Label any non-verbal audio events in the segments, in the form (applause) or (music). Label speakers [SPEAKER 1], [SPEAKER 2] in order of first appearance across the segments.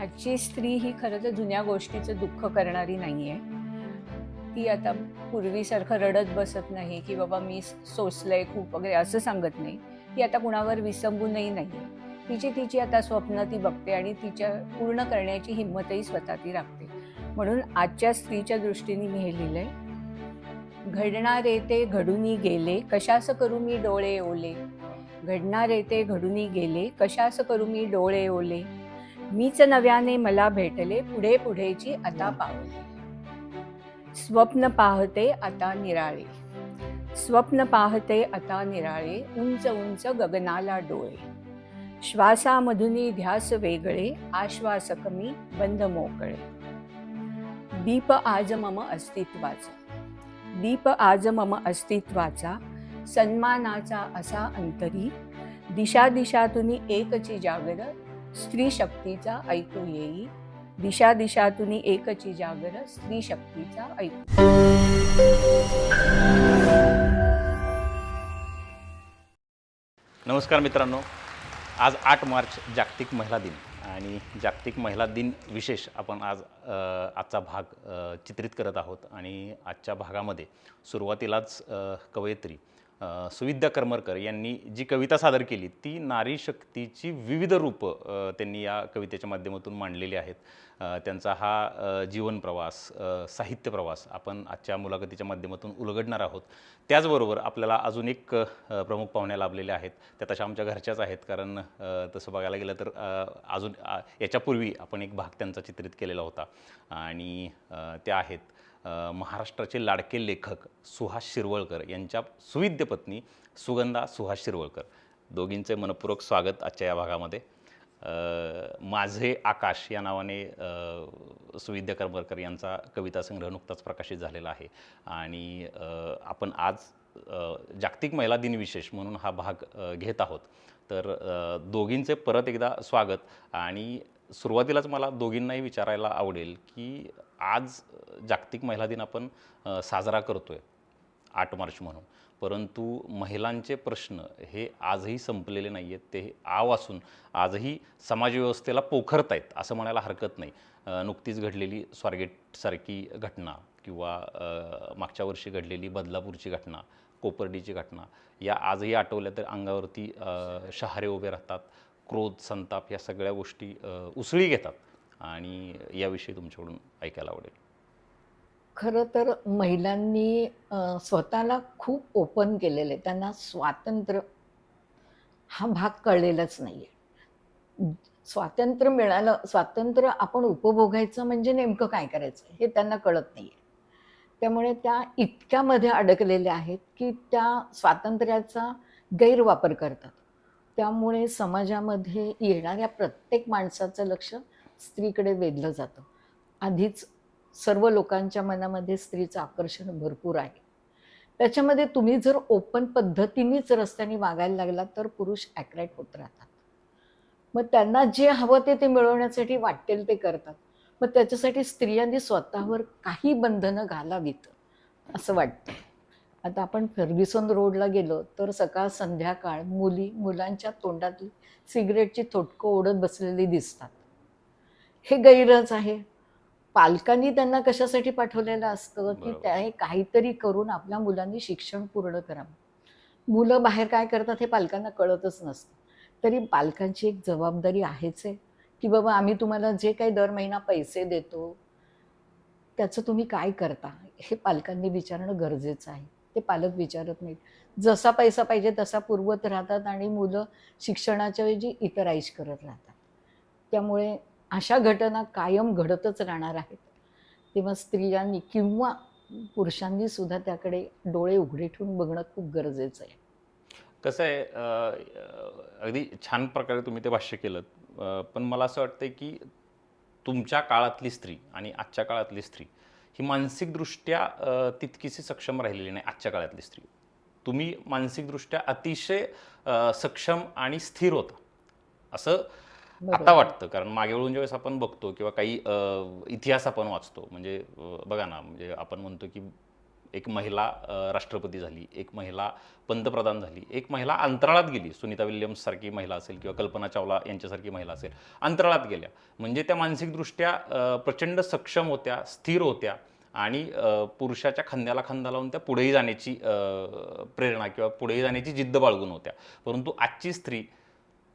[SPEAKER 1] आजची स्त्री ही खरं तर जुन्या गोष्टीचं दुःख करणारी नाही आहे ती आता पूर्वीसारखं रडत बसत नाही की बाबा मी सोसलंय खूप वगैरे असं सांगत नाही. ती आता कुणावर विसंबूनही नाही तिची तिची आता स्वप्न ती बघते आणि तिच्या पूर्ण करण्याची हिंमतही स्वतः ती राखते. म्हणून आजच्या स्त्रीच्या दृष्टीने मी हे लिहिलंय घडणारे ते घडूनी गेले कशास करू मी डोळे ओले? घडणारे ते घडूनी गेले कशास करू मी डोळे ओले? मीच नव्याने मला भेटले पुढे पुढेची आता पावले स्वप्न पाहते आता निराळे. स्वप्न पाहते आता निराळे उंच उंच गगनाला डोळे. श्वासामधुनी ध्यास वेगळे आश्वास कमी बंद मोकळे. दीप आज मम अस्तित्वाचा. दीप आज मम अस्तित्वाचा सन्मानाचा असा अंतरी. दिशा दिशातून एकची जागर स्त्री शक्तीचा ऐकू येई. दिशा दिशातून एकची जागर स्त्री शक्तीचा ऐकू.
[SPEAKER 2] नमस्कार मित्रांनो. आज आठ मार्च जागतिक महिला दिन आणि जागतिक महिला दिन विशेष आपण आज आजचा भाग चित्रित करत आहोत आणि आजच्या भागामध्ये सुरुवातीलाच कवयित्री सुविद्या करमरकर यांनी जी कविता सादर केली ती नारी शक्तीची विविध रूपं त्यांनी या कवितेच्या माध्यमातून मांडलेली आहेत. त्यांचा हा जीवन प्रवास साहित्य प्रवास आपण आजच्या मुलाखतीच्या माध्यमातून उलगडणार आहोत. त्याचबरोबर आपल्याला अजून एक प्रमुख पाहुण्या लाभलेल्या आहेत. त्या तशा आमच्या घरच्याच आहेत कारण तसं बघायला गेलं तर अजून याच्यापूर्वी आपण एक भाग त्यांचा चित्रित केलेला होता. आणि त्या आहेत. महाराष्ट्राचे लाडके लेखक सुहास शिरवळकर यांच्या सुविद्य पत्नी सुगंधा सुहास शिरवळकर. दोघींचे मनपूर्वक स्वागत आजच्या या भागामध्ये. माझे आकाश या नावाने सुविद्य करमरकर यांचा कविता संग्रह नुकताच प्रकाशित झालेला आहे. आणि आपण आज जागतिक महिला दिन विशेष म्हणून हा भाग घेत आहोत. तर दोघींचे परत एकदा स्वागत. आणि सुरुवातीलाच मला दोघींनाही विचारायला आवडेल की आज जागतिक महिला दिन आपण साजरा करतो आहे आठ मार्च म्हणून. परंतु महिलांचे प्रश्न हे आजही संपलेले नाही आहेत ते आव असून आजही समाजव्यवस्थेला पोखरत आहेत असं म्हणायला हरकत नाही. नुकतीच घडलेली स्वारगेटसारखी घटना किंवा मागच्या वर्षी घडलेली बदलापूरची घटना कोपर्डीची घटना या आजही आठवल्या तर अंगावरती शहारे उभे राहतात क्रोध संताप या सगळ्या गोष्टी उसळी घेतात. आणि याविषयी तुमच्याकडून ऐकायला आवडेल.
[SPEAKER 3] खरं तर महिलांनी स्वतःला खूप ओपन केलेलं आहे. त्यांना स्वातंत्र्य हा भाग कळलेलाच नाही आहे स्वातंत्र्य मिळालं स्वातंत्र्य आपण उपभोगायचं म्हणजे नेमकं काय करायचं हे त्यांना कळत नाही आहे त्यामुळे त्या इतक्यामध्ये अडकलेल्या आहेत की त्या स्वातंत्र्याचा गैरवापर करतात. त्यामुळे समाजामध्ये येणाऱ्या प्रत्येक माणसाचं लक्ष स्त्रीकडे वेधलं जातं. आधीच सर्व लोकांच्या मनामध्ये स्त्रीचं आकर्षण भरपूर आहे. त्याच्यामध्ये तुम्ही जर ओपन पद्धतीनेच रस्त्याने वागायला लागला तर पुरुष ॲट्रॅक्ट होत राहतात. मग त्यांना जे हवं ते ते मिळवण्यासाठी वाटेल ते करतात. मग त्याच्यासाठी स्त्रियांनी स्वतःवर काही बंधनं घालावीत असं वाटतं. आता आपण फर्ग्युसन रोडला गेलो तर सकाळ संध्याकाळ मुली मुलांच्या तोंडातली सिगरेटची थोटकं ओढत बसलेली दिसतात. हे गैरच आहे. पालकांनी त्यांना कशासाठी पाठवलेलं असतं की. त्या हे काहीतरी करून आपल्या मुलांनी शिक्षण पूर्ण करावं. मुलं बाहेर काय करतात हे पालकांना कळतच नसतं. तरी पालकांची एक जबाबदारी आहेच आहे की बाबा आम्ही तुम्हाला जे काही दर महिना पैसे देतो त्याचं तुम्ही काय करता? हे पालकांनी विचारणं गरजेचं आहे. ते पालक विचारत नाहीत. जसा पैसा पाहिजे तसा पुरवत राहतात आणि मुलं शिक्षणाच्या ऐवजी इतर आईश करत राहतात. त्यामुळे अशा घटना कायम घडतच राहणार आहेत. तेव्हा स्त्रियांनी किंवा पुरुषांनी सुद्धा त्याकडे डोळे उघडे ठेवून बघणं खूप गरजेचं आहे.
[SPEAKER 2] कसं आहे अगदी छान प्रकारे तुम्ही ते भाष्य केलं. पण मला असं वाटतं की तुमच्या काळातली स्त्री आणि आजच्या काळातली स्त्री ही मानसिकदृष्ट्या तितकीशी सक्षम राहिलेली नाही आजच्या काळातली स्त्री. तुम्ही मानसिकदृष्ट्या अतिशय सक्षम आणि स्थिर होता. असं आता. वाटतं कारण मागे वळून ज्यावेळेस आपण बघतो किंवा काही इतिहास आपण वाचतो म्हणजे बघा ना म्हणजे आपण म्हणतो की एक महिला राष्ट्रपती झाली एक महिला पंतप्रधान झाली एक महिला अंतराळात गेली. सुनीता विल्यम्स सारखी महिला असेल किंवा कल्पना चावला यांच्यासारखी महिला असेल अंतराळात गेल्या. म्हणजे त्या मानसिकदृष्ट्या प्रचंड सक्षम होत्या स्थिर होत्या आणि पुरुषाच्या खांद्याला खांदा लावून त्या पुढेही जाण्याची प्रेरणा किंवा पुढेही जाण्याची जिद्द बाळगून होत्या. परंतु आजची स्त्री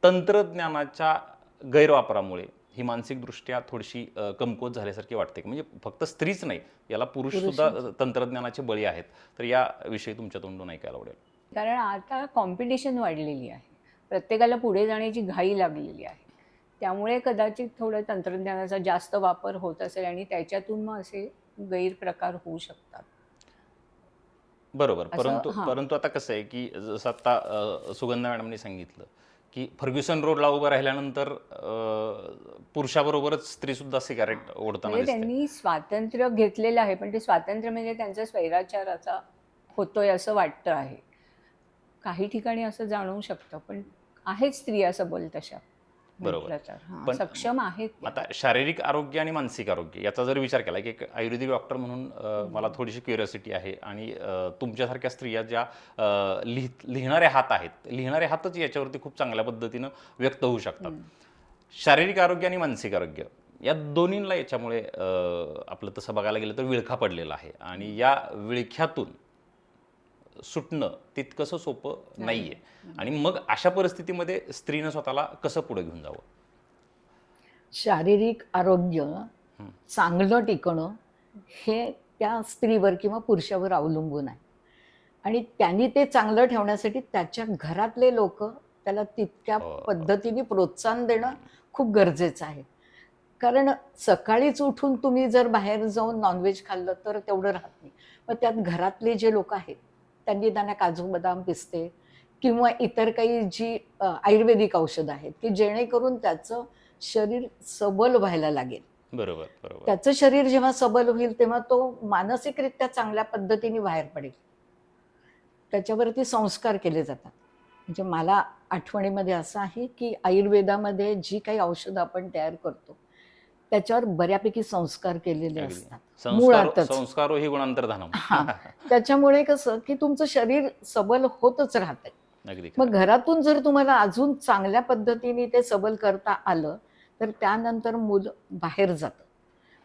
[SPEAKER 2] तंत्रज्ञानाच्या गैरवापरामुळे ही मानसिकदृष्ट्या थोडीशी कमकुवत झाल्यासारखी वाटते. म्हणजे फक्त स्त्रीच नाही याला पुरुष सुद्धा तंत्रज्ञानाचे बळी आहेत. तर या विषयी तुमच्या तोंडून ऐकायला आवडेल.
[SPEAKER 1] कारण आता कॉम्पिटिशन वाढलेली आहे. प्रत्येकाला पुढे जाण्याची घाई लागलेली आहे. त्यामुळे कदाचित थोडं तंत्रज्ञानाचा जास्त वापर होत असेल आणि त्याच्यातून मग असे गैरप्रकार होऊ शकतात.
[SPEAKER 2] बरोबर. परंतु. परंतु आता कसं आहे की जसं आता सुगंधा मॅडमने सांगितलं की फर्ग्युसन रोडला उभं राहिल्यानंतर पुरुषाबरोबरच स्त्री सुद्धा सिगारेट ओढताना
[SPEAKER 1] म्हणजे
[SPEAKER 2] दिसते
[SPEAKER 1] त्यांनी स्वातंत्र्य घेतलेलं आहे पण ते स्वातंत्र्य म्हणजे त्यांचा स्वैराचाराचा होतोय असं वाटतं आहे. काही ठिकाणी असं जाणवू शकतं पण आहेत स्त्रिया सबल तशा
[SPEAKER 2] बरोबर. पण-
[SPEAKER 1] सक्षम आहेत.
[SPEAKER 2] आता शारीरिक आरोग्य आणि मानसिक आरोग्य याचा जर विचार केला की एक आयुर्वेदिक डॉक्टर म्हणून मला थोडीशी क्युरियोसिटी आहे आणि तुमच्यासारख्या स्त्रिया ज्या अ, लिह लिहिणारे हात आहेत लिहिणारे हातच याच्यावरती खूप चांगल्या पद्धतीनं व्यक्त होऊ शकतात. शारीरिक आरोग्य आणि मानसिक आरोग्य या दोन्हींना याच्यामुळे आपलं तसं बघायला गेलं तर विळखा पडलेला आहे आणि या विळख्यातून सुटणं तितकंसं सोपं नाहीये. आणि मग अशा परिस्थितीमध्ये स्त्रीनं स्वतःला कसं पुढे घेऊन जावं?
[SPEAKER 3] शारीरिक आरोग्य चांगलं टिकणं हे त्या स्त्रीवर किंवा पुरुषावर अवलंबून आहे. आणि त्यांनी ते चांगलं ठेवण्यासाठी त्याच्या घरातले लोक त्याला तितक्या
[SPEAKER 2] हो.
[SPEAKER 3] पद्धतीने प्रोत्साहन देणं खूप गरजेचं आहे. कारण सकाळीच उठून तुम्ही जर बाहेर जाऊन नॉनव्हेज खाल्लं तर तेवढं राहत नाही. मग त्यात घरातले जे लोक आहेत त्यांनी त्यांना काजू बदाम पिसते किंवा इतर काही जी आयुर्वेदिक औषधं आहेत की जेणेकरून त्याचं शरीर सबल व्हायला लागेल.
[SPEAKER 2] बरोबर बरोबर.
[SPEAKER 3] त्याचं शरीर जेव्हा सबल होईल तेव्हा तो मानसिकरित्या चांगल्या पद्धतीने बाहेर पडेल. त्याच्यावरती संस्कार केले जातात. म्हणजे मला आठवणीमध्ये असं आहे की आयुर्वेदामध्ये जी काही औषधं आपण तयार करतो त्याच्यावर बऱ्यापैकी संस्कार केलेले. असतात
[SPEAKER 2] संस्कार
[SPEAKER 3] मुळातच.
[SPEAKER 2] संस्कारो ही गुणांतरधानम
[SPEAKER 3] हा. त्याच्यामुळे कसं की तुमचं शरीर सबल होतच राहतंय मग. घरातून जर तुम्हाला अजून चांगल्या पद्धतीने ते सबल करता आलं तर त्यानंतर मूल बाहेर जातं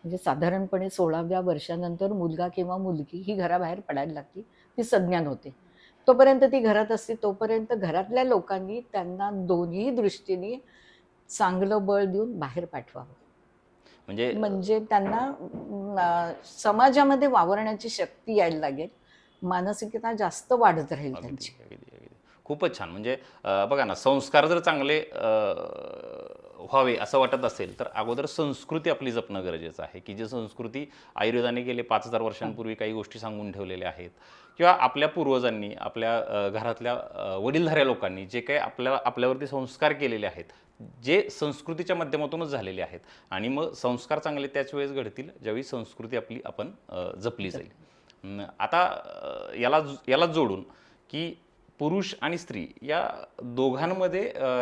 [SPEAKER 3] म्हणजे साधारणपणे सोळाव्या वर्षानंतर मुलगा किंवा मुलगी ही घराबाहेर पडायला लागती ती संज्ञान होते तोपर्यंत ती घरात असते तोपर्यंत घरातल्या लोकांनी त्यांना दोन्ही दृष्टीने चांगलं बळ देऊन बाहेर पाठवावं
[SPEAKER 2] म्हणजे
[SPEAKER 3] म्हणजे त्यांना समाजामध्ये वावरण्याची शक्ती यायला लागेल. मानसिकता जास्त वाढत राहील त्यांची.
[SPEAKER 2] खूपच छान. म्हणजे बघा ना संस्कार जर चांगले व्हावे असं वाटत असेल तर अगोदर संस्कृती आपली जपणं गरजेचं आहे. की जी संस्कृती आयुर्वेदाने गेले पाच हजार वर्षांपूर्वी काही गोष्टी सांगून ठेवलेल्या आहेत. किंवा आपल्या पूर्वजांनी आपल्या घरातल्या वडीलधाऱ्या लोकांनी जे काही आपल्याला आपल्यावरती संस्कार केलेले आहेत जे संस्कृतीच्या माध्यमातूनच झालेले आहेत. आणि मग संस्कार चांगले त्याच वेळेस घडतील ज्यावेळी संस्कृती आपली आपण जपली जाईल. आता याला याला जोडून की पुरुष आणि स्त्री या दोघांमध्ये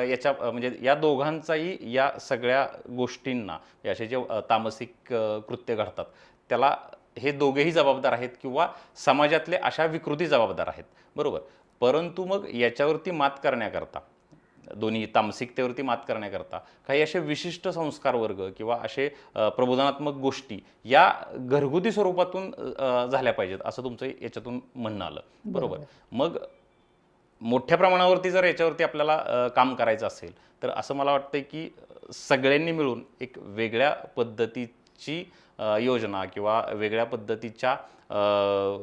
[SPEAKER 2] याच्या म्हणजे या दोघांचाही या सगळ्या गोष्टींना असे जे तामसिक कृत्य घडतात त्याला हे दोघेही जबाबदार आहेत किंवा समाजातले अशा विकृती जबाबदार आहेत. बरोबर? परंतु मग याच्यावरती मात करण्याकरता दोन्ही तामसिकतेवरती मात करण्याकरता काही असे विशिष्ट संस्कार वर्ग किंवा असे प्रबोधनात्मक गोष्टी या घरगुती स्वरूपातून झाल्या पाहिजेत असं तुमचं याच्यातून म्हणणं आलं. बरोबर. मग मोठ्या प्रमाणावरती जर याच्यावरती आपल्याला काम करायचं असेल तर असं मला वाटतं की सगळ्यांनी मिळून एक वेगळ्या पद्धतीची योजना किंवा वेगळ्या पद्धतीच्या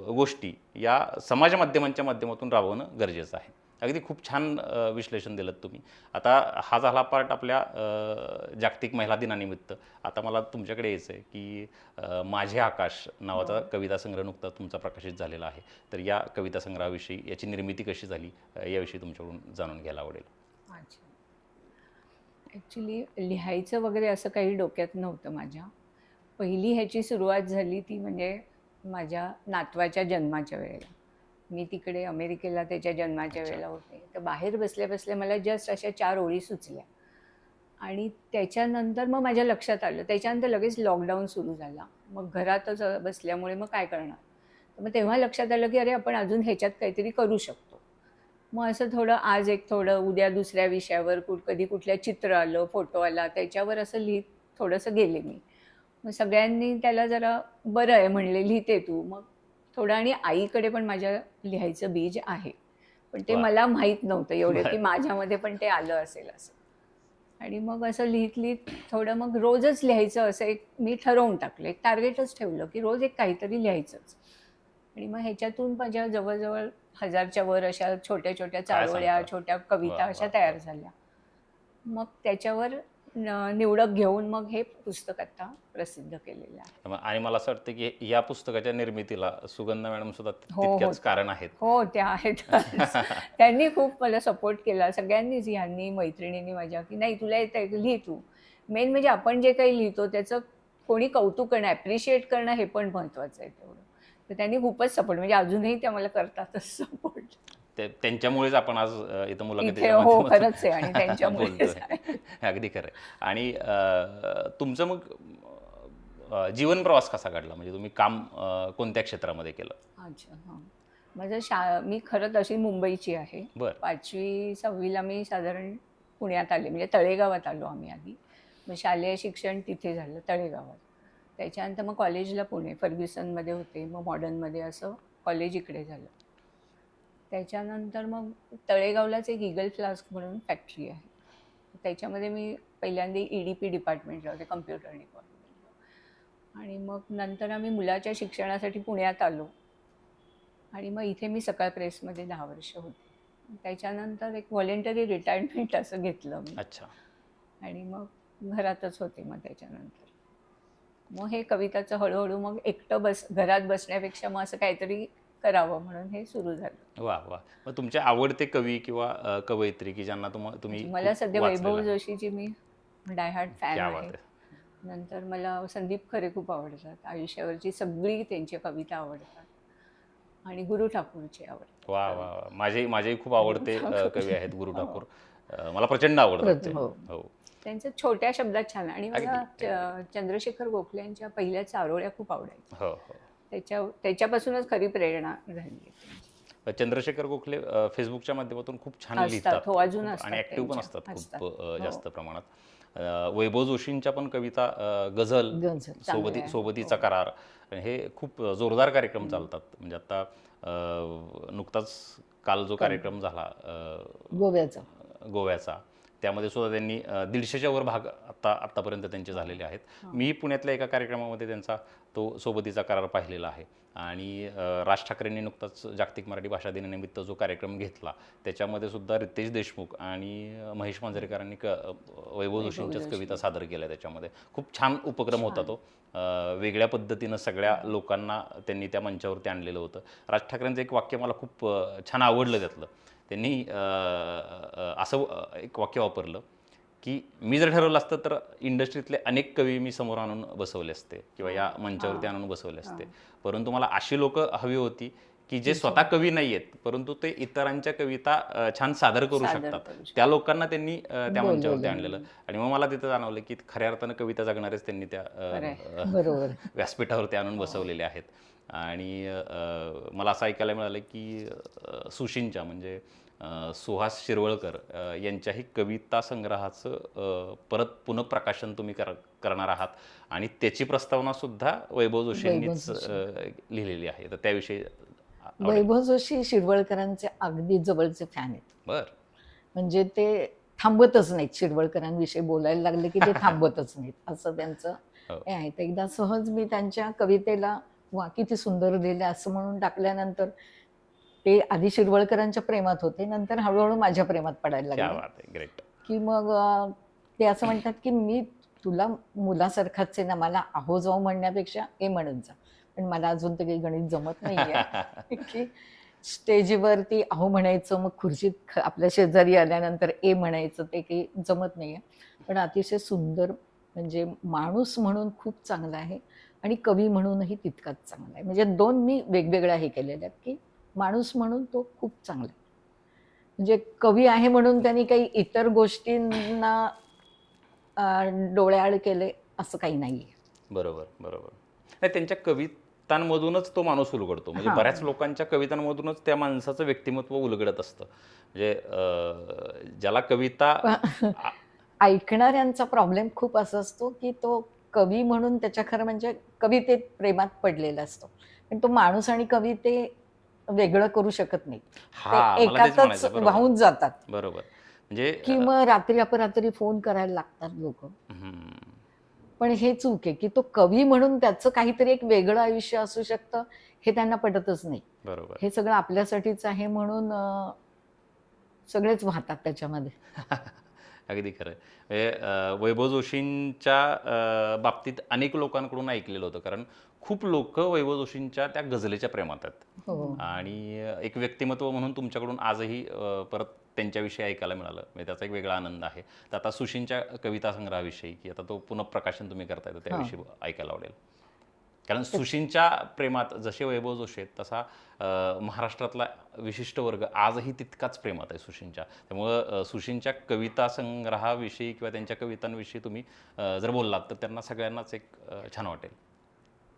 [SPEAKER 2] गोष्टी या समाज माध्यमांच्या माध्यमातून राबवणं गरजेचं आहे. अगदी खूप छान विश्लेषण दिलं तुम्ही. आता हा झाला पार्ट आपल्या जागतिक महिला दिनानिमित्त. आता मला तुमच्याकडे यायचं आहे की माझे आकाश नावाचा कविता संग्रह नुकताच तुमचा प्रकाशित झालेला आहे. तर या कविता संग्रहाविषयी याची निर्मिती कशी झाली याविषयी तुमच्याकडून जाणून घ्यायला आवडेल.
[SPEAKER 1] अच्छा. ॲक्च्युली लिहायचं वगैरे असं काही डोक्यात नव्हतं माझ्या. पहिली ह्याची सुरुवात झाली ती म्हणजे माझ्या नातवाच्या जन्माच्या वेळेला. मी तिकडे अमेरिकेला त्याच्या जन्माच्या. वेळेला होते. तर बाहेर बसल्या बसल्या मला जस्ट अशा चार ओळी सुचल्या. आणि त्याच्यानंतर मग माझ्या लक्षात आलं. त्याच्यानंतर लगेच लॉकडाऊन सुरू झाला. मग घरातच बसल्यामुळे मग काय करणार? मग तेव्हा लक्षात आलं की अरे आपण अजून ह्याच्यात काहीतरी करू शकतो. मग असं थोडं आज एक थोडं उद्या दुसऱ्या विषयावर कुठ कधी कुठल्या चित्र आलं फोटो आला त्याच्यावर असं लिहित थोडंसं गेले मी. मग सगळ्यांनी त्याला जरा बरं आहे म्हणले लिहिते तू. मग थोडं आणि आईकडे पण माझ्या लिहायचं बीज आहे पण ते. मला माहीत नव्हतं एवढं की. माझ्यामध्ये पण ते आलं असेल असं आणि मग असं लिहित लिहित थोडं मग रोजच लिहायचं असं एक मी ठरवून टाकलं एक टार्गेटच ठेवलं की रोज एक काहीतरी लिहायचंच आणि मग ह्याच्यातून माझ्या जवळजवळ हजारच्या वर अशा छोट्या छोट्या चारोळ्या? छोट्या कविता अशा. तयार झाल्या मग त्याच्यावर निवडक घेऊन मग हे पुस्तक आता प्रसिद्ध केलेलं आहे.
[SPEAKER 2] आणि मला असं वाटतं की या पुस्तकाच्या निर्मितीला सुगंधा मॅडम सुद्धा
[SPEAKER 1] हो,
[SPEAKER 2] तितक्याच
[SPEAKER 1] हो.
[SPEAKER 2] कारण आहेत.
[SPEAKER 1] हो त्या आहेत. (laughs) त्यांनी खूप मला सपोर्ट केला. सगळ्यांनीच ह्यांनी मैत्रिणींनी माझ्या की नाही तुला येतं लिही तू. मेन म्हणजे आपण जे काही लिहितो त्याचं कोणी कौतुक करणं ॲप्रिशिएट करणं हे पण महत्त्वाचं आहे तेवढं. तर त्यांनी खूपच सपोर्ट म्हणजे अजूनही त्या मला करतातच सपोर्ट
[SPEAKER 2] त्यांच्यामुळेच आपण आज इथं मुलाखतीच्या
[SPEAKER 1] हो खरंच आहे आणि.
[SPEAKER 2] अगदी खरं. आणि तुमचं मग जीवन प्रवास कसा काढला म्हणजे तुम्ही काम कोणत्या क्षेत्रामध्ये केलं?
[SPEAKER 1] अच्छा हां. माझं शा मी खरं तशी मुंबईची आहे.
[SPEAKER 2] बर.
[SPEAKER 1] पाचवी सहावीला मी साधारण पुण्यात आले. म्हणजे तळेगावात आलो आम्ही आधी. मग शालेय शिक्षण तिथे झालं तळेगावात. त्याच्यानंतर मग कॉलेजला पुणे फर्ग्युसनमध्ये होते. मग मॉडर्नमध्ये असं कॉलेज इकडे झालं. त्याच्यानंतर मग तळेगावलाच एक इगल फ्लास्क म्हणून फॅक्टरी आहे. त्याच्यामध्ये मी पहिल्यांदा ई डी पी डिपार्टमेंटला होते कम्प्युटर डिपार्टमेंट आणि मग नंतर आम्ही मुलाच्या शिक्षणासाठी पुण्यात आलो. आणि मग इथे मी सकाळ प्रेसमध्ये दहा वर्ष होते. त्याच्यानंतर एक व्हॉलेंटरी रिटायरमेंट असं घेतलं मी.
[SPEAKER 2] अच्छा.
[SPEAKER 1] आणि मग घरातच होते मग त्याच्यानंतर. मग हे कविताचं हळूहळू मग एकटं बस घरात बसण्यापेक्षा मग असं काहीतरी करावं म्हणून हे सुरू झालं.
[SPEAKER 2] वा वा. मग तुमचे आवडते कवी किंवा कवयित्री की ज्यांना तुम तुम्ही
[SPEAKER 1] मला सध्या वैभव? जोशीची मी डायहार्ट फॅन आहे. नंतर मला संदीप खरे खूप आवडतात. आयुष्यावरची सगळी त्यांची कविता आवडतात. आणि गुरु ठाकूरची आवडतात.
[SPEAKER 2] वा वा वा. माझे माझेही खूप आवडते कवी आहेत गुरु ठाकूर. अ, मला प्रचंड आवडतात
[SPEAKER 3] हो.
[SPEAKER 2] हो.
[SPEAKER 1] त्यांचं छोट्या शब्दात छान. आणि मला चंद्रशेखर गोखले यांच्या पहिल्या चारोळ्या खूप आवडायच्या.
[SPEAKER 2] हो हो.
[SPEAKER 1] त्याच्या त्याच्यापासूनच खरी प्रेरणा झाली.
[SPEAKER 2] चंद्रशेखर गोखले फेसबुकच्या माध्यमातून खूप छान लिहितात
[SPEAKER 1] हो, अजून
[SPEAKER 2] आणि ऍक्टिव्ह पण. असतात. खूप
[SPEAKER 1] हो.
[SPEAKER 2] जास्त प्रमाणात वैभव जोशींच्या पण कविता गझल सोबती
[SPEAKER 1] आहेत.
[SPEAKER 2] सोबतीचा
[SPEAKER 1] हो.
[SPEAKER 2] करार हे खूप जोरदार कार्यक्रम चालतात म्हणजे आता नुकताच काल जो कार्यक्रम झाला
[SPEAKER 3] गोव्याचा
[SPEAKER 2] गोव्याचा त्यामध्ये सुद्धा त्यांनी दीडशेच्या वर भाग आता आत्तापर्यंत त्यांचे झालेले आहेत. मी पुण्यातल्या एका कार्यक्रमामध्ये त्यांचा तो सोबतीचा करार पाहिलेला आहे. आणि राज ठाकरेंनी नुकताच जागतिक मराठी भाषा दिनानिमित्त जो कार्यक्रम घेतला त्याच्यामध्ये सुद्धा रितेश देशमुख आणि महेश मांजरेकरांनी क वैभव जोशींच्याच
[SPEAKER 1] जोशी.
[SPEAKER 2] कविता सादर केल्या त्याच्यामध्ये. खूप छान उपक्रम होता तो. वेगळ्या पद्धतीनं सगळ्या लोकांना त्यांनी त्या मंचावरती आणलेलं होतं. राज ठाकरेंचं एक वाक्य मला खूप छान आवडलं त्यातलं. त्यांनी असं एक वाक्य वापरलं की मी जर ठरवलं असतं तर इंडस्ट्रीतले अनेक कवी मी समोर आणून बसवले असते किंवा या मंचावरती आणून बसवले असते. परंतु मला अशी लोक हवी होती की जे स्वतः कवी नाही आहेत परंतु ते इतरांच्या कविता छान सादर करू शकतात. त्या लोकांना त्यांनी त्या. मंचावरती आणलेलं. आणि मग मला तिथं जाणवलं की खऱ्या अर्थानं कविता जगणारेच त्यांनी त्या व्यासपीठावरती आणून बसवलेले आहेत. आणि मला असं ऐकायला मिळालं की सुशींच्या म्हणजे सुहास शिरवळकर यांच्याही कविता संग्रहाचं परत पुनःप्रकाशन तुम्ही कर करणार आहात. आणि त्याची प्रस्तावना सुद्धा वैभव जोशींनीच लिहिलेली आहे. तर त्याविषयी.
[SPEAKER 3] वैभव जोशी शिरवळकरांचे अगदी जवळचे फॅन आहेत.
[SPEAKER 2] बर.
[SPEAKER 3] म्हणजे ते थांबतच नाहीत. शिरवळकरांविषयी बोलायला लागले की ते (laughs) थांबतच नाहीत. असं त्यांचं
[SPEAKER 2] हो.
[SPEAKER 3] हे आहे. तर एकदा सहज मी त्यांच्या कवितेला वा किती सुंदर लिहिलं असं म्हणून टाकल्यानंतर ते आधी शिरवळकरांच्या प्रेमात होते नंतर हळूहळू माझ्या प्रेमात पडायला
[SPEAKER 2] क्या
[SPEAKER 3] लागले.
[SPEAKER 2] बात आहे ग्रेट
[SPEAKER 3] की मग ते असं म्हणतात की मी तुला मुलासारखाच आहे ना मला आहो जाऊ म्हणण्यापेक्षा ए म्हणत जा. पण मला अजून ते काही गणित जमत नाहीये. (laughs) की स्टेजवरती अहो म्हणायचं मग खुर्चीत आपल्या शेजारी आल्यानंतर ए म्हणायचं ते काही जमत नाहीये. पण अतिशय सुंदर म्हणजे माणूस म्हणून खूप चांगला आहे. आणि कवी म्हणूनही तितकाच चांगला आहे. म्हणजे दोन मी वेगवेगळ्या हे केलेल्या आहेत की माणूस म्हणून तो खूप चांगला आहे. म्हणजे कवी आहे म्हणून त्यांनी काही इतर गोष्टींना डोळ्याआड केले असं काही नाहीये.
[SPEAKER 2] बरोबर बरोबर. नाही त्यांच्या कवी कवितांमधूनच तो माणूस उलगडतो. म्हणजे. बऱ्याच लोकांच्या कवितांमधूनच त्या माणसाचं व्यक्तिमत्व उलगडत असतं. म्हणजे ज्याला कविता
[SPEAKER 3] ऐकणाऱ्यांचा प्रॉब्लेम खूप असा असतो की तो कवी म्हणून त्याच्या खरं म्हणजे कवितेत प्रेमात पडलेला असतो. पण तो माणूस आणि कवी ते वेगळं करू शकत नाही.
[SPEAKER 2] हा
[SPEAKER 3] ते एकातच. वाहून जातात.
[SPEAKER 2] बरोबर. म्हणजे
[SPEAKER 3] की मग रात्री अपरात्री फोन करायला लागतात लोक. पण हे चूक आहे की तो कवी म्हणून त्याचं काहीतरी एक वेगळं आयुष्य असू शकतं हे त्यांना पटतच नाही.
[SPEAKER 2] बरोबर.
[SPEAKER 3] हे सगळं आपल्यासाठीच आहे म्हणून सगळेच वाहतात त्याच्यामध्ये. (laughs)
[SPEAKER 2] अगदी खरं. म्हणजे वैभव जोशींच्या बाबतीत अनेक लोकांकडून ऐकलेलं होतं. कारण खूप लोक वैभव जोशींच्या त्या गझलेच्या प्रेमात आहेत.
[SPEAKER 3] हो.
[SPEAKER 2] आणि एक व्यक्तिमत्व म्हणून तुमच्याकडून आजही परत त्यांच्याविषयी ऐकायला मिळालं. म्हणजे त्याचा एक वेगळा आनंद आहे. तर आता सुशींच्या कविता संग्रहाविषयी की आता तो पुनःप्रकाशन तुम्ही करताय तर त्याविषयी ऐकायला आवडेल. कारण सुशींच्या प्रेमात जसे वैभव जोशी आहेत तसा महाराष्ट्रातला विशिष्ट वर्ग आजही तितकाच प्रेमात आहे सुशींच्या त्यामुळं सुशींच्या कविता संग्रहाविषयी किंवा त्यांच्या कवितांविषयी तुम्ही जर बोललात तर त्यांना सगळ्यांनाच एक छान वाटेल.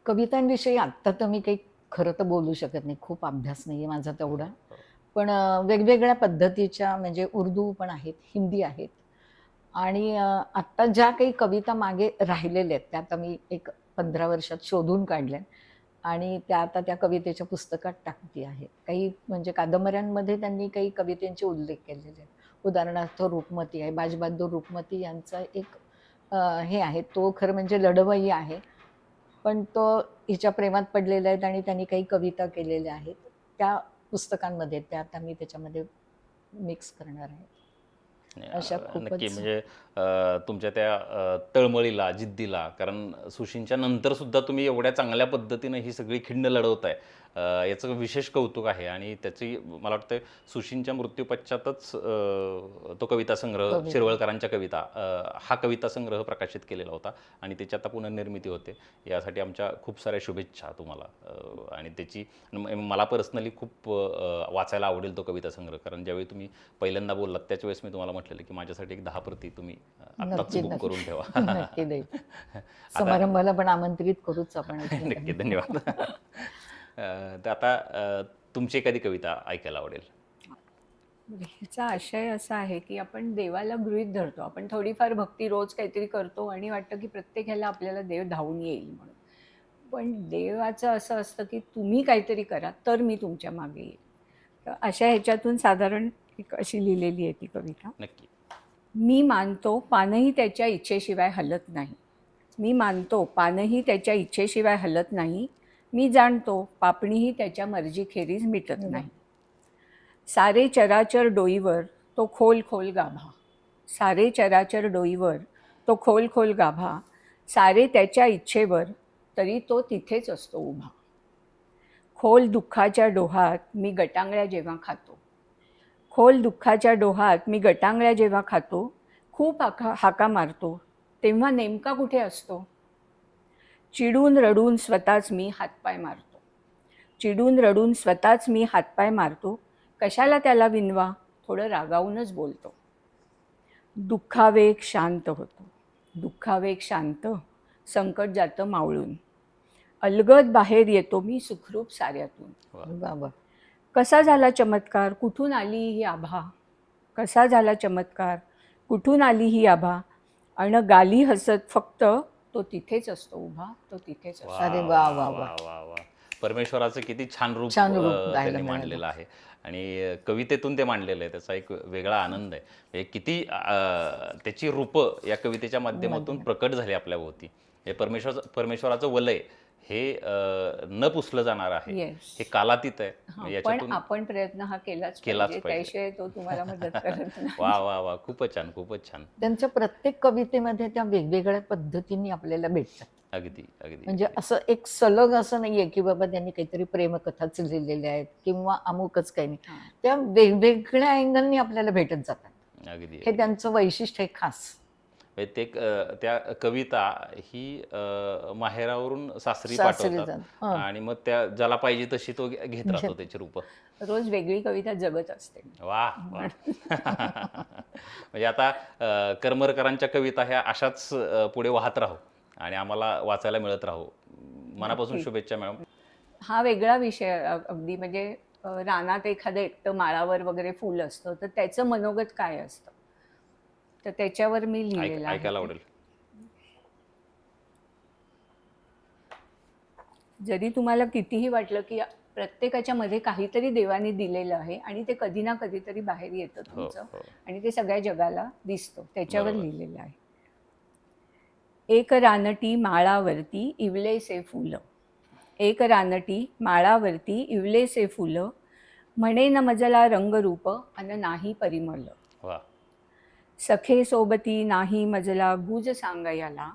[SPEAKER 3] कवितांविषयी आत्ता तर मी काही खरं तर बोलू शकत नाही. खूप अभ्यास नाही आहे माझा तेवढा. पण वेगवेगळ्या पद्धतीच्या म्हणजे उर्दू पण आहेत हिंदी आहेत. आणि आत्ता ज्या काही कविता मागे राहिलेल्या आहेत त्या आता मी एक पंधरा वर्षात शोधून काढल्या आणि त्या आता त्या कवितेच्या पुस्तकात टाकती आहेत. काही म्हणजे कादंबऱ्यांमध्ये त्यांनी काही कवितेंचे उल्लेख केलेले आहेत. उदाहरणार्थ रूपमती आहे बाजबहादूर रूपमती यांचा एक हे आहे. तो खरं म्हणजे लढवई आहे. पण तो हिच्या प्रेमात पडलेला आहेत आणि त्यांनी काही कविता केलेल्या आहेत. त्या पुस्तकांमध्ये त्या आता मी त्याच्यामध्ये मिक्स करणार आहे. खूपच-
[SPEAKER 2] नक्की म्हणजे अं, तुमच्या त्या तळमळीला जिद्दीला कारण सुशींच्या नंतर सुद्धा तुम्ही एवढ्या चांगल्या पद्धतीनं ही सगळी खिंड लढवताय. याचं विशेष कौतुक आहे आणि त्याची मला वाटतं सुशींच्या मृत्यूपश्चातच तो कविता संग्रह. शिरवळकरांच्या कविता हा कविता संग्रह प्रकाशित केलेला होता आणि त्याची आता पुनर्निर्मिती होते. यासाठी आमच्या खूप साऱ्या शुभेच्छा तुम्हाला आणि त्याची मला पर्सनली खूप वाचायला आवडेल तो कविता संग्रह. कारण ज्यावेळी तुम्ही पहिल्यांदा बोललात त्याच वेळेस मी तुम्हाला म्हटलेलं की माझ्यासाठी एक दहा प्रती तुम्ही आत्ताच बुक. करून ठेवा. (laughs) (laughs)
[SPEAKER 3] समारंभाला पण आमंत्रित करूच आपण
[SPEAKER 2] नक्की धन्यवाद. (laughs) तर आता तुमची एखादी कविता ऐकायला आवडेल?
[SPEAKER 1] ह्याचा आशय असा आहे की आपण देवाला गृहीत धरतो. आपण थोडीफार भक्ती रोज काहीतरी करतो आणि वाटतं की प्रत्येक ह्याला आपल्याला देव धावून येईल म्हणून. पण देवाचं असं असतं की तुम्ही काहीतरी करा तर मी तुमच्या मागे येईल. तर अशा ह्याच्यातून साधारण एक अशी लिहिलेली आहे ती कविता.
[SPEAKER 2] नक्की.
[SPEAKER 1] मी मानतो पानही त्याच्या इच्छेशिवाय हलत नाही. मी मानतो पानही त्याच्या इच्छेशिवाय हलत नाही. मी जाणतो पापणीही त्याच्या मर्जीखेरीज मिटत नाही. सारे चराचर डोईवर तो खोल खोल गाभा. सारे चराचर डोईवर तो खोल खोल गाभा. सारे त्याच्या इच्छेवर तरी तो तिथेच असतो उभा. खोल दुःखाच्या डोहात मी गटांगळ्या जेव्हा खातो. खोल दुःखाच्या डोहात मी गटांगळ्या जेव्हा खातो खूप हाका हाका मारतो तेव्हा नेमका कुठे असतो? चिडून रडून स्वतःच मी हातपाय मारतो. चिडून रडून स्वतःच मी हातपाय मारतो. कशाला त्याला विनवा? थोडं रागावूनच बोलतो. दुःखावेग शांत होतो. दुःखावेग शांत संकट जातं मावळून. अलगद बाहेर येतो मी सुखरूप साऱ्यातून.
[SPEAKER 3] बाबा
[SPEAKER 1] कसा झाला चमत्कार? कुठून आली ही आभा? कसा झाला चमत्कार? कुठून आली ही आभा? अन गाली हसत फक्त तो तिथेच असतो उभा तो तिथेच असतो.
[SPEAKER 3] अरे वा, वा, वा.
[SPEAKER 2] वा वा. परमेश्वराचं किती छान रूप
[SPEAKER 3] छान रूप
[SPEAKER 2] अं,
[SPEAKER 3] गायला
[SPEAKER 2] त्यांनी
[SPEAKER 3] मिळालं.
[SPEAKER 2] मांडलेलं आहे. आणि कवितेतून ते मांडलेलं आहे. त्याचा एक वेगळा आनंद आहे. म्हणजे किती अं, त्याची रूपं या कवितेच्या माध्यमातून प्रकट झाली आपल्या भोवती. हे परमेश्वर परमेश्वराचं वलय हे न पुसलं जाणार आहे हे कालातीत आहे.
[SPEAKER 1] पण
[SPEAKER 2] याच्यातून
[SPEAKER 1] आपण प्रयत्न हा केलाच
[SPEAKER 2] केलाच
[SPEAKER 1] पाहिजे. तो तुम्हाला मदत (laughs)
[SPEAKER 2] वा वा वा. खूपच छान खूपच छान.
[SPEAKER 3] त्यांच्या प्रत्येक कवितेमध्ये त्या वेगवेगळ्या पद्धतीने आपल्याला भेटतात.
[SPEAKER 2] अगदी अगदी
[SPEAKER 3] म्हणजे असं एक सलग असं नाहीये की बाबा त्यांनी काहीतरी प्रेमकथाच लिहिलेल्या आहेत किंवा अमुकच काही नाही. त्या वेगवेगळ्या अँगलनी आपल्याला भेटत जातात.
[SPEAKER 2] अगदी
[SPEAKER 3] हे त्यांचं वैशिष्ट्य आहे खास.
[SPEAKER 2] म्हणजे ते त्या कविता ही माहेरावरून सासरी पाठवतात. आणि मग त्या ज्याला पाहिजे तशी तो घेत राहतो. त्याची रूप
[SPEAKER 1] रोज वेगळी कविता जगत असते
[SPEAKER 2] वा. म्हणजे आता करमरकरांच्या कविता ह्या अशाच पुढे वाहत राहू आणि आम्हाला वाचायला मिळत राहू मनापासून. शुभेच्छा मॅडम
[SPEAKER 1] हा वेगळा विषय अगदी म्हणजे रानात एखादं एकटं माळावर वगैरे फुल असतं तर त्याचं मनोगत काय असतं तर त्याच्यावर मी
[SPEAKER 2] ऐक-
[SPEAKER 1] लिहिलेलं आहे.
[SPEAKER 2] ऐकायला आवडेल.
[SPEAKER 1] जरी तुम्हाला कितीही वाटलं की प्रत्येकाच्या मध्ये काहीतरी देवाने दिलेलं आहे आणि ते कधी ना कधीतरी बाहेर येतं
[SPEAKER 2] हो
[SPEAKER 1] तुमचं
[SPEAKER 2] हो.
[SPEAKER 1] आणि ते सगळ्या जगाला दिसतं. त्याच्यावर
[SPEAKER 2] बरोबर.
[SPEAKER 1] लिहिलेलं आहे. एक रानटी माळावरती इवलेसे फुलं. एक रानटी माळावरती इवलेसे फुलं. म्हणे न मजला रंगरूप अन नाही परिमल
[SPEAKER 2] वा
[SPEAKER 1] सखे सोबती नाही मजला गुज सांगयाला.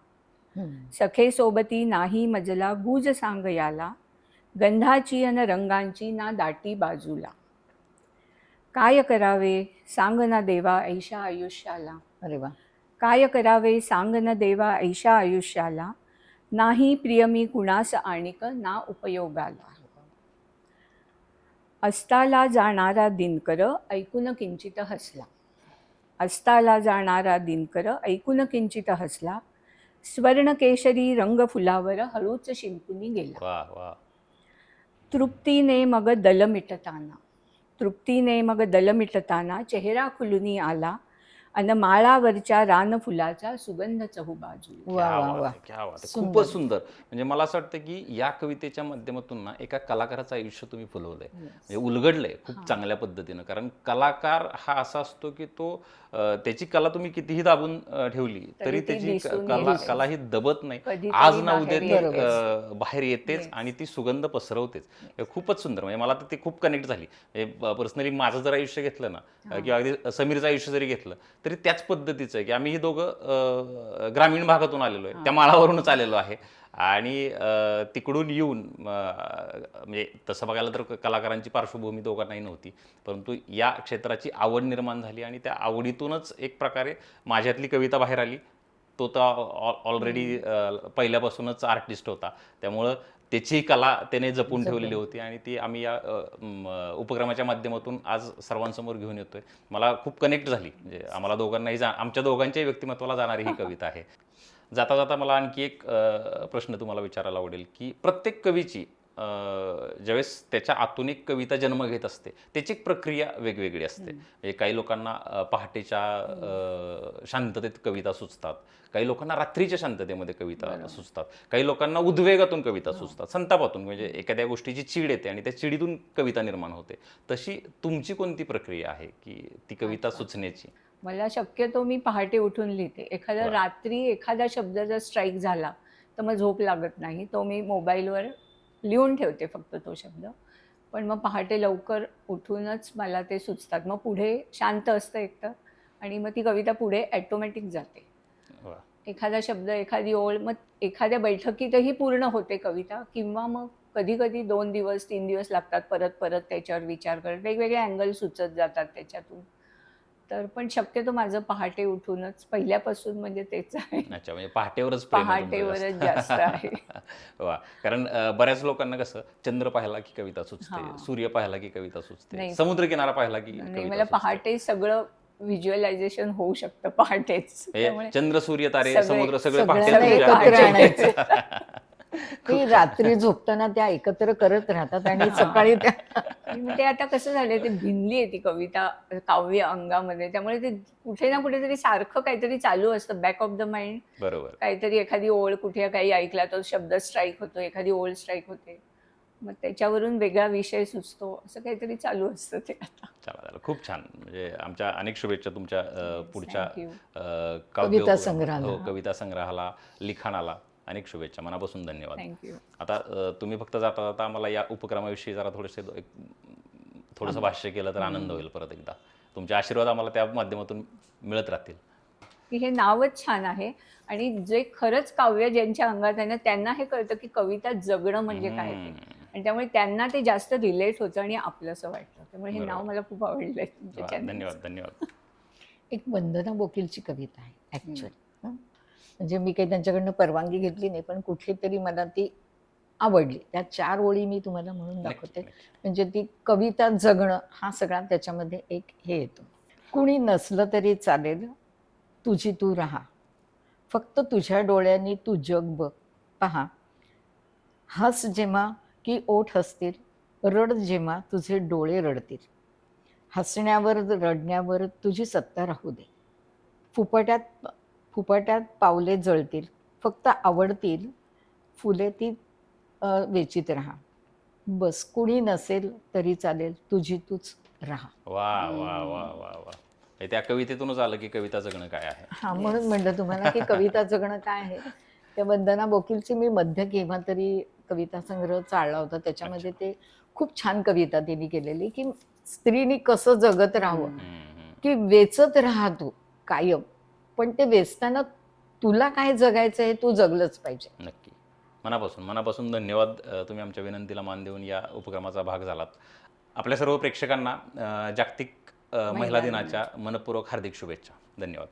[SPEAKER 3] हम्म.
[SPEAKER 1] सखे सोबती नाही मजला गुज सांगयाला. गंधाची अन रंगांची ना दाटी बाजूला. काय करावे सांग ना देवा ऐशा आयुष्याला.
[SPEAKER 3] अरे वा.
[SPEAKER 1] काय करावे सांग न देवा ऐशा आयुष्याला. नाही प्रियमी कुणास आणिक ना उपयोगाला. अस्ताला जाणारा दिनकर ऐकून किंचित हसला. अस्ताला जाणारा दिनकर ऐकून किंचित हसला. स्वर्णकेशरी रंग फुलावर हळूच शिंपूनी गेला. तृप्तीने मग दल मिटताना तृप्तीने मग दल मिटताना चेहरा खुलूनी आला. अन माळावरच्या रानफुलाचा सुगंध चहूबाजू.
[SPEAKER 3] वा
[SPEAKER 2] क्या
[SPEAKER 3] वा
[SPEAKER 2] बात
[SPEAKER 3] वा.
[SPEAKER 2] आहे, क्या बात आहे.
[SPEAKER 3] सुंदर.
[SPEAKER 2] खूपच सुंदर. म्हणजे मला असं वाटतं की या कवितेच्या माध्यमातून ना एका कलाकाराचं आयुष्य तुम्ही फुलवलंय. म्हणजे उलगडलंय खूप चांगल्या पद्धतीनं. कारण कलाकार हा असा असतो की तो त्याची कला तुम्ही कितीही दाबून ठेवली
[SPEAKER 1] तरी
[SPEAKER 2] त्याची कला. कला ही दबत नाही. आज ना उद्या
[SPEAKER 1] बाहेर
[SPEAKER 2] ती बाहेर येतेच. आणि ती सुगंध पसरवतेच. हे खूपच सुंदर. म्हणजे मला तर ती खूप कनेक्ट झाली. पर्सनली माझं जर आयुष्य घेतलं ना किंवा अगदी समीरचं आयुष्य जरी घेतलं तरी त्याच पद्धतीचं आहे की आम्ही ही दोघं ग्रामीण भागातून आलेलो आहे. त्या माळावरूनच आलेलो आहे. आणि तिकडून येऊन म्हणजे तसं बघायला तर कलाकारांची पार्श्वभूमी दोघांनाही नव्हती. परंतु या क्षेत्राची आवड निर्माण झाली आणि त्या आवडीतूनच एक प्रकारे माझ्यातली कविता बाहेर आली. तो तर ऑलरेडी पहिल्यापासूनच आर्टिस्ट होता. त्यामुळं त्याची कला त्याने जपून. ठेवलेली होती आणि ती आम्ही या उपक्रमाच्या माध्यमातून आज सर्वांसमोर घेऊन येतोय. मला खूप कनेक्ट झाली. म्हणजे आम्हाला दोघांनाही जा आमच्या दोघांच्याही व्यक्तिमत्वाला जाणारी ही (laughs) कविता आहे. जाता जाता मला आणखी एक प्रश्न तुम्हाला विचारायला आवडेल की प्रत्येक कवीची ज्यावेळेस त्याच्या आतून एक कविता जन्म घेत असते त्याची एक प्रक्रिया वेगवेगळी असते. म्हणजे काही लोकांना पहाटेच्या शांततेत कविता सुचतात. काही लोकांना रात्रीच्या शांततेमध्ये कविता सुचतात. काही लोकांना उद्वेगातून कविता सुचतात. संतापातून म्हणजे एखाद्या गोष्टीची चीड येते आणि त्या चिडीतून कविता निर्माण होते. तशी तुमची कोणती प्रक्रिया आहे की ती कविता सुचण्याची?
[SPEAKER 1] मला शक्यतो मी पहाटे उठून लिहिते. एखादा
[SPEAKER 2] वा.
[SPEAKER 1] रात्री एखादा शब्द जर स्ट्राईक झाला तर मग झोप लागत नाही. तो मी मोबाईलवर लिहून ठेवते फक्त तो शब्द. पण मग पहाटे लवकर उठूनच मला ते सुचतात. मग पुढे शांत असतं एकतर आणि मग ती कविता पुढे ॲटोमॅटिक जाते. एखादा शब्द एखादी ओळ मग एखाद्या बैठकीतही पूर्ण होते कविता किंवा मग कधी कधी दोन दिवस तीन दिवस लागतात परत परत त्याच्यावर विचार करत. वेगवेगळे अँगल सुचत जातात त्याच्यातून. तर पण शक्यतो माझं पहाटे उठूनच पहिल्यापासून म्हणजे तेच आहे
[SPEAKER 2] अच्छा म्हणजे पहाटेवरच प्रेम आहे तुमचं
[SPEAKER 1] पहाटेवरच जास्त आहे (laughs)
[SPEAKER 2] वा कारण अ, बऱ्याच लोकांना कसं चंद्र पाहिला की कविता सुचते. सूर्य पाहिला की कविता सुचते
[SPEAKER 1] नाही.
[SPEAKER 2] समुद्र किनारा पाहिला की
[SPEAKER 1] नाही
[SPEAKER 2] कविता
[SPEAKER 1] मला
[SPEAKER 2] सुचते.
[SPEAKER 1] पहाटे सगळं व्हिज्युअलायझेशन होऊ शकतं पहाटेच त्यामुळे
[SPEAKER 2] चंद्र सूर्य तारे
[SPEAKER 1] सगळे-
[SPEAKER 2] समुद्र सगळे पहाटे
[SPEAKER 3] एकत्र
[SPEAKER 2] तुमच्या-
[SPEAKER 3] आणायचं. (laughs) (laughs) ते रात्री झोपताना त्या एकत्र करत राहतात आणि (laughs) सकाळी त्या
[SPEAKER 1] ते आता कसं झालंय ते भिनली आहे ती कविता काव्य अंगामध्ये. त्यामुळे ते कुठे ना कुठेतरी सारखं काहीतरी चालू असतं बॅक ऑफ द माइंड
[SPEAKER 2] बरोबर.
[SPEAKER 1] काहीतरी एखादी ओळ कुठे काही ऐकला तो शब्द स्ट्राईक होतो एखादी ओळ स्ट्राईक होते. मग त्याच्यावरून वेगळा विषय सुचतो असं काहीतरी चालू असतं ते आता.
[SPEAKER 2] चला चला. खूप छान. म्हणजे आमच्या अनेक शुभेच्छा तुमच्या अ, पुढच्या. अ, काव्य
[SPEAKER 3] कविता संग्रहाला.
[SPEAKER 2] हो कविता संग्रहाला लिखाणाला. अनेक शुभेच्छा. मनापासून धन्यवाद.
[SPEAKER 1] थँक्यू
[SPEAKER 2] आता अ, तुम्ही फक्त जाता जाता आम्हाला या उपक्रमाविषयी जरा थोडेसे दो- एक थोडंसं भाष्य केलं तर आनंद होईल परत एकदा. तुमचे आशीर्वाद आम्हाला त्या माध्यमातून मिळत राहतील.
[SPEAKER 1] की हे नावच छान आहे आणि जे खरंच काव्य ज्यांच्या अंगात आहे ना त्यांना हे कळतं की कविता जगणं म्हणजे काय ते.
[SPEAKER 2] हम्म.
[SPEAKER 1] आणि त्यामुळे त्यांना ते जास्त रिलेट होतं आणि आपलंसं वाटतं. त्यामुळे हे नाव
[SPEAKER 2] बरोबर.
[SPEAKER 1] मला खूप
[SPEAKER 2] वा,
[SPEAKER 1] चं.
[SPEAKER 2] धन्यवाद धन्यवाद. (laughs)
[SPEAKER 3] एक वंदना बोकीलची कविता आहे ॲक्च्युअली म्हणजे मी काही त्यांच्याकडनं परवानगी घेतली नाही पण कुठली तरी मला ती आवडली. त्या चार ओळी मी तुम्हाला म्हणून दाखवते. म्हणजे ती कविता जगणं हा सगळा त्याच्यामध्ये एक हे येतो. कुणी नसलं तरी चालेल तुझी तू राहा. फक्त तुझ्या डोळ्यांनी तू जग बघ. पहा. हस जेव्हा की ओठ हसतील रड जेव्हा तुझे डोळे रडतील. हसण्यावर रडण्यावर तुझी सत्ता राहू दे. फुपट्यात फुपट्यात पावले जळतील फक्त आवडतील फुले ती वेचीत राहा. बस कुणी नसेल तरी चालेल तुझी तूच राहा.
[SPEAKER 2] वा वा वा वा वा. हे त्या कवितेतूनच आलं की कविता जगणं काय आहे.
[SPEAKER 3] हा म्हणून म्हणलं तुम्हाला की कविता जगणं काय आहे. त्या वंदना बोकीलची मी मध्य केव्हा तरी कविता संग्रह चालला होता. त्याच्यामध्ये ते खूप छान कविता त्यांनी केलेली की स्त्रीनी कसं जगत राहावं. की वेचत राहा तू कायम. पण ते वेचताना तुला काय जगायचं आहे तू जगलंच पाहिजे.
[SPEAKER 2] नक्की. मनापासून मनापासून धन्यवाद. तुम्ही आमच्या विनंतीला मान देऊन या उपक्रमाचा भाग झालात. आपल्या सर्व प्रेक्षकांना जागतिक
[SPEAKER 3] महिला
[SPEAKER 2] दिनाच्या. मनपूर्वक हार्दिक शुभेच्छा. धन्यवाद.